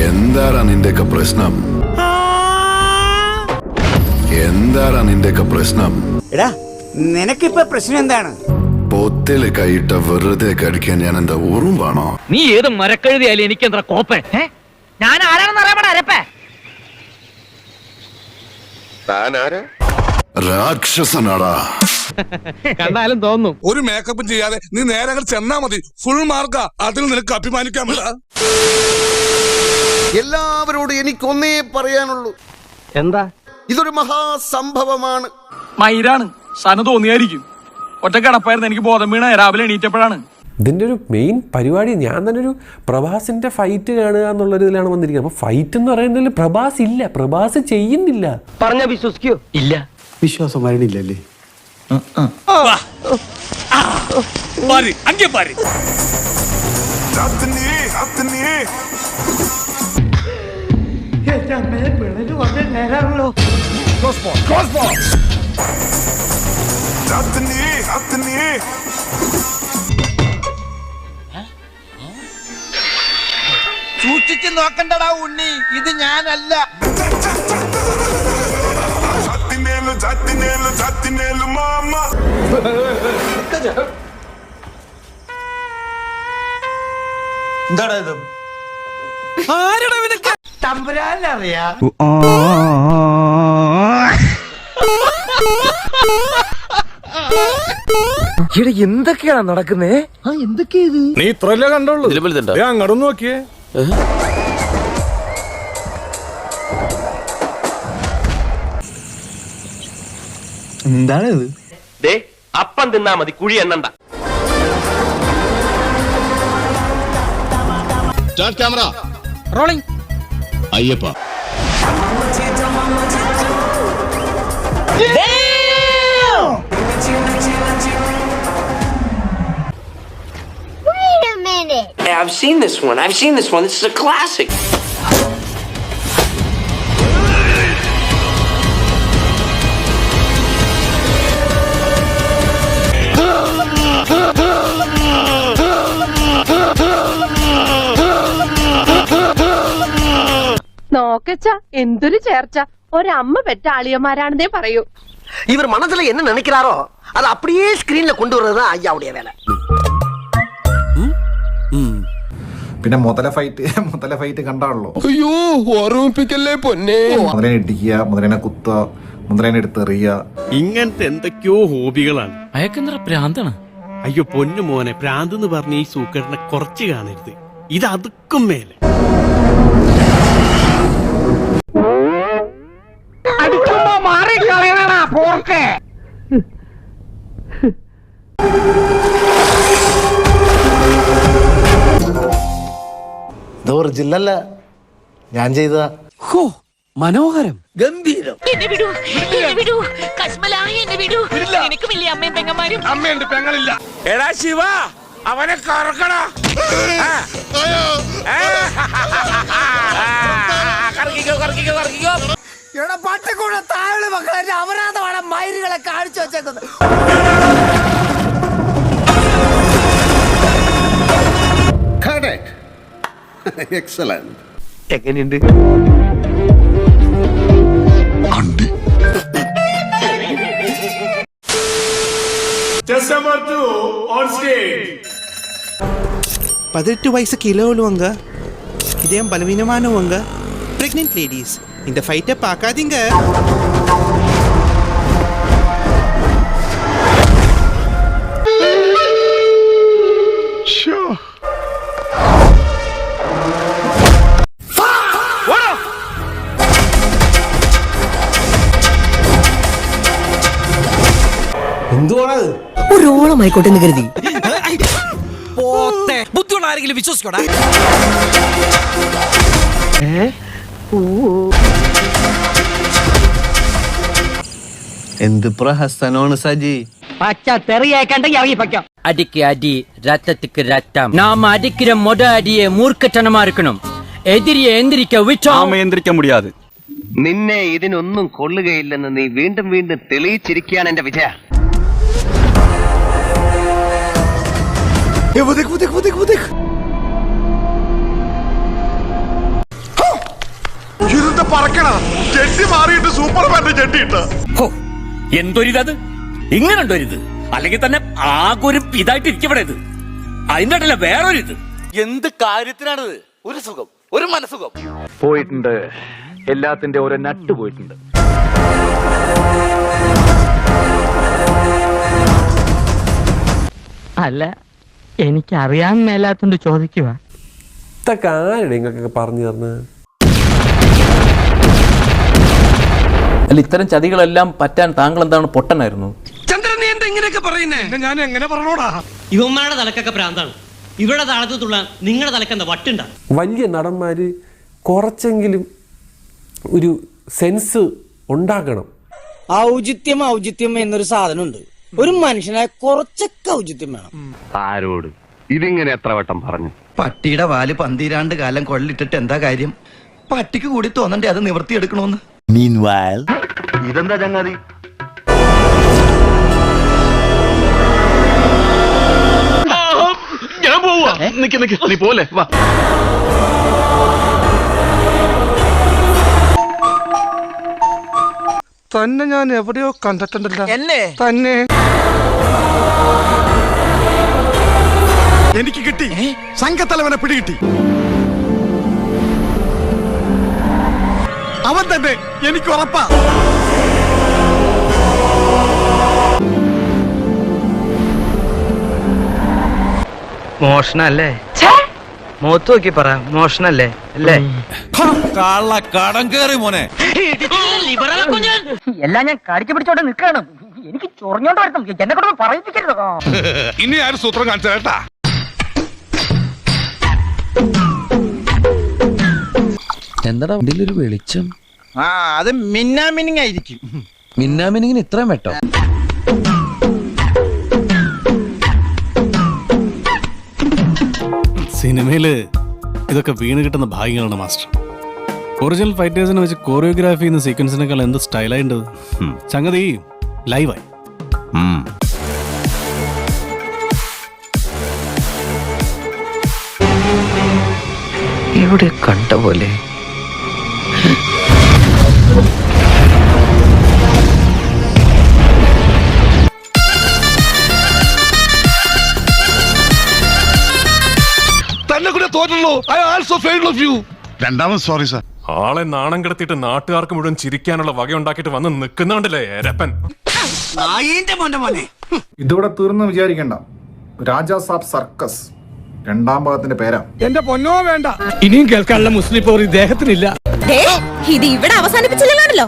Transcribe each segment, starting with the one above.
എന്താടാ നിന്റെയൊക്കെ പ്രശ്നം? എന്താടാ നിന്റെയൊക്കെ പ്രശ്നം? എടാ നിനക്കിപ്പോ പ്രശ്നം എന്താണ്? പൊത്തിൽ കൈയിട്ട വെറുതെ കടിക്കാൻ ഞാൻ എന്താ ഉറുമ്പാണോ നീ ഏത് മരക്കഴുതിയാലും എനിക്ക് എന്താ കോപ്പ ഞാൻ ആരാണെന്ന് അറിയാൻ അരപ്പേ. രാക്ഷസനാടാ. കണ്ടാലും തോന്നും. ഒരു മേക്കപ്പും ചെയ്യാതെ നീ നേരെ ചെന്നാ മതി. ഫുൾ മാർക്കാ അതിൽ നിനക്ക് അഭിമാനിക്കാൻ പറ്റാ എല്ലാവരോടും എനിക്കൊന്നേ പറയാനുള്ളൂ. എന്താ? ഇതൊരു മഹാസംഭവമാണ്. മൈരാണ് സന തോന്നിയായിരിക്കും. ഒറ്റ കിടപ്പായിരുന്നു എനിക്ക് ബോധം വീണ. രാവിലെ എണീറ്റപ്പോഴാണ്. ഇതിന്റെ ഒരു മെയിൻ പരിപാടി ഞാൻ തന്നെ ഒരു പ്രഭാസിന്റെ ഫൈറ്റ് കാണുക എന്നുള്ള ഇതിലാണ് വന്നിരിക്കുന്നത്. അപ്പോൾ ഫൈറ്റ് എന്ന് പറയുന്നതിൽ പ്രഭാസ് ഇല്ല. പ്രഭാസ് ചെയ്യുന്നില്ല. പറഞ്ഞ വിശ്വസിക്കോ. ഇല്ല. വിശ്വാസം വരണില്ലല്ലേ? പാരി സൂക്ഷിച്ച് നോക്കണ്ടടാ ഉണ്ണി. ഇത് ഞാനല്ല. എന്താടാ ഇത്? തമ്പുരാനറിയാ. ഇവിടെ എന്തൊക്കെയാണ് നടക്കുന്നേ? നീ ഇത്രല്ലേ കണ്ടുള്ളൂ. അങ്ങോട്ട് നോക്കിയേ. എന്താണ് ഇത് ദേ അപ്പം തിന്നാ മതി കുഴി എണ്ണണ്ട. Camera rolling Ayyappa Wait a minute. I've seen this one. I've seen this one. This is a classic. നോക്കച്ച എന്തൊരു ചേർച്ച ഒരമ്മ പെറ്റ ആളിയന്മാരാണെന്നേ പറയൂ இவர் மனசுல என்ன நினைக்கிறாரோ அது அப்படியே ஸ்கிரீன்ல கொண்டு வர்றதுதான் ஐயாவுடைய வேலை പിന്നെ മുതല ഫൈറ്റ് മുതല ഫൈറ്റ് കണ്ടാണല്ലോ അയ്യോ ഓർമ്മിപ്പിക്കല്ലേ പൊന്നെ മുതലേനെ ഇടിക്കുക മുതലേനെ കുത്തുക മുതലേനെ എടുത്തെറിയുക ഇങ്ങനത്തെ എന്തൊക്കെയോ ഹോബികളാണ് അയക്കെന്തറ പ്രാന്താണ് അയ്യോ പൊന്നു മോനെ പ്രാന്ത് എന്ന് പറഞ്ഞ ഈ സൂക്കറിനെ കുറച്ച് കാണരുത് ഇത് അതുക്കും മേലെ പോർക്കെ. ഇത് ഒറിജിനല്ല ഞാൻ ചെയ്ത മനോഹരം. ഗംഭീരം. എന്നെ വിടൂ എന്നെ വിടൂ. കശ്മല എന്നെ വിടൂ. എനിക്ക് വലിയ അമ്മയും പെങ്ങന്മാരും. അമ്മയുണ്ട് പെങ്ങളില്ല. എടാ ശിവ അവനെ കറക്കടാ. കറക്കിക്കോ കറക്കിക്കോ കറക്കിക്കോ. എടാ പട്ടിക്കൂടെ താഴെ മക്കളെ അപരാധമാണ് മയിരുകളെ കാണിച്ചു വെച്ചേക്കുന്നത്. പതിനെട്ട് വയസ്സ് കിലോ ഉള്ളു അങ്ങ് ഇദ്ദേഹം ബലവീനമാണോ അങ്ങ് പ്രഗ്നന്റ് ലേഡീസ് இந்த ஃபைட்டை பார்க்காதீங்க എന്തുവാണത് ഒരു ഓളമായിക്കോട്ടെ എന്ന് കരുതി പോത്തെ ബുദ്ധിയുള്ള ആരെങ്കിലും വിശ്വസിക്കോടാ എന്ത് പ്രഹസനമാണ് സജി? പച്ച തെറിയേക്കണ്ടെങ്കിൽ ഇറങ്ങി പയ്ക്കാം அடிக்கு அடி ரத்தத்துக்கு ரத்தம் நாம அடிக்கிற மொத அடியே மூர்க்கத்தனமா இருக்கணும் எதிரிய எந்திரிக்க വിട്ടോ? നിന്നെ ഇതിനൊന്നും കൊള്ളുകയില്ലെന്ന് നീ വീണ്ടും വീണ്ടും തെളിയിച്ചിരിക്കുകയാണ് എന്റെ വിജയ. ഇരുന്ന് പറക്കണ. ജെട്ടി മാറിയിട്ട് സൂപ്പർമാന്റെ ജെട്ടി ഇട്ട. ഹോ, എന്തൊരിതത്? ഇങ്ങനുണ്ടൊരിത്. അല്ലെങ്കിൽ തന്നെ ആകെ ഒരു ഇതായിട്ട് ഇരിക്കപ്പെടെ ഇത് അതിന്റെ അടല്ല വേറൊരിത്. എന്ത് കാര്യത്തിനാണിത്? ഒരു സുഖം ഒരു മനസുഖം പോയിട്ടുണ്ട്. എല്ലാത്തിന്റെ ഓരോ നട്ട് പോയിട്ടുണ്ട്. അല്ല എനിക്കറിയാൻ മേലാത്തോണ്ട് ചോദിക്കുക ഇത്ത കാര്യം നിങ്ങൾക്കൊക്കെ പറഞ്ഞു തരുന്നത്? അല്ല ഇത്തരം ചതികളെല്ലാം പറ്റാൻ താങ്കൾ എന്താണ് പൊട്ടനായിരുന്നു? ചന്ദ്രൻ നീ എന്താ ഇങ്ങനെയൊക്കെ പറയുന്നേ? ഞാൻ എങ്ങനെ പറഞ്ഞോടാ? ഇവന്മാരുടെ തലക്കൊക്കെ പ്രാന്താണ്. ഇവരുടെ താളത്തുള്ള നിങ്ങളുടെ തലക്കെന്താ വട്ടുണ്ട? വലിയ നടന്മാര് കുറച്ചെങ്കിലും ഒരു സെൻസ് ഉണ്ടാക്കണം ഔചിത്യം ഔചിത്യം എന്നൊരു സാധനമുണ്ട്. ഒരു മനുഷ്യനായ കുറച്ചൊക്കെ ഔചിത്യം വേണം. ആരോട്? ഇതിങ്ങനെ എത്ര വട്ടം പറഞ്ഞു? പട്ടിയുടെ വാൽ പന്തിരാണ്ട് കാലം കൊള്ളിട്ടിട്ട് എന്താ കാര്യം? പട്ടിക്ക് കൂടി തോന്നണ്ടേ അത് നിവർത്തിയെടുക്കണോന്ന്? ഇതെന്താ ചങ്ങാതി? ഞാൻ പോവാ. നിക്ക് നിക്ക്. നീ പോലെ വാ. തന്നെ ഞാൻ എവിടെയോ കണ്ടിട്ടുണ്ടല്ലോ. എന്നെ? തന്നെ. എനിക്ക് കിട്ടി. സംഘത്തലവനെ പിടികിട്ടി. അവൻ തന്നെ എനിക്ക് ഉറപ്പാ. മോഷണല്ലേ? മുഖത്ത് നോക്കി പറ മോഷണല്ലേ? അല്ലേ? കള്ള കടം കേറി മോനെ. എല്ലാം ഞാൻ കടിച്ചു പിടിച്ചോണ്ട് നിൽക്കാണ് എനിക്ക് ചൊറിഞ്ഞോണ്ട് വരണം എന്നെ കൊണ്ട് പറയിപ്പിക്കരുത്. ഇനി ആരും സൂത്രം കാണിച്ചേട്ടാ എന്താടാ ഇതിലൊരു വെളിച്ചം? ആ അത് മിന്നാമിനിങ് ആയിരിക്കും മിന്നാമിനിങ്ങിന് ഇത്രയും വെട്ടോ. സിനിമയിൽ ഇതൊക്കെ വീണ് കിട്ടുന്ന ഭാഗ്യങ്ങളാണ് മാസ്റ്റർ. ഒറിജിനൽ ഫൈറ്റേഴ്സിനെ വെച്ച് കോറിയോഗ്രാഫി ചെയ്യുന്ന സീക്വൻസിനേക്കാൾ എന്ത് സ്റ്റൈലായിണ്ടത് സംഗതി ലൈവായി ഇവിടെ കണ്ട പോലെ? തോറ്റുള്ളൂ I also fail of you രണ്ടാമത് സോറി സാർ ആളെ നാണം കിടത്തിയിട്ട് നാട്ടുകാർക്ക് മുഴുവൻ ചിരിക്കാനുള്ള വക ഉണ്ടാക്കിയിട്ട് വന്ന് നിൽക്കുന്നുണ്ടല്ലേ രപ്പൻ നായിന്റെ മോന്റെ മോനെ. ഇതോടെ തീർന്ന് വിചാരിക്കണ്ട. രാജാ സാബ് സർക്കസ്. രണ്ടാം ഭാഗത്തിന്റെ പേരാ. എന്റെ പൊന്നോ വേണ്ട. ഇനിയും കേൾക്കാനുള്ള മുസ്ലിം പോർ ഇദ്ദേഹത്തിനില്ല ഇത് ഇവിടെ അവസാനിപ്പിച്ചില്ലല്ലോ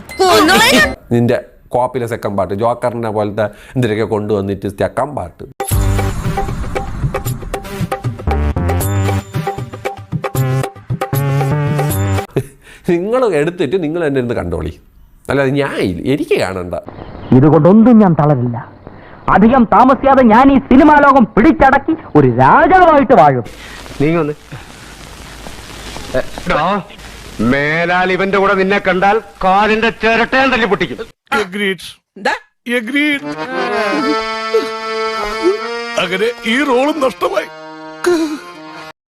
നിന്റെ കോപ്പിലെ സെക്കൻഡ് പാർട്ട് ജോക്കറിനെ പോലത്തെ എന്തിനൊക്കെ കൊണ്ടുവന്നിട്ട് സെക്കൻഡ് പാർട്ട് നിങ്ങൾ എടുത്തിട്ട് നിങ്ങൾ എന്നെ ഇരുന്ന് കണ്ടോളി. അല്ലാതെ ഞാൻ എനിക്ക് കാണണ്ട. ഇതുകൊണ്ടൊന്നും ഞാൻ തളരില്ല. അധികം താമസിയാതെ ഞാൻ ഈ സിനിമാ ലോകം പിടിച്ചടക്കി ഒരു രാജാവായിട്ട് വാഴും. നീങ്ങൊന്ന് മേലാൽ ഇവന്റെ കൂടെ നിന്നെ കണ്ടാൽ കാലിന്റെ ചിരട്ടയാൻ തല്ലി പൊട്ടിക്കും. അങ്ങനെ ഈ റോളും നഷ്ടമായി.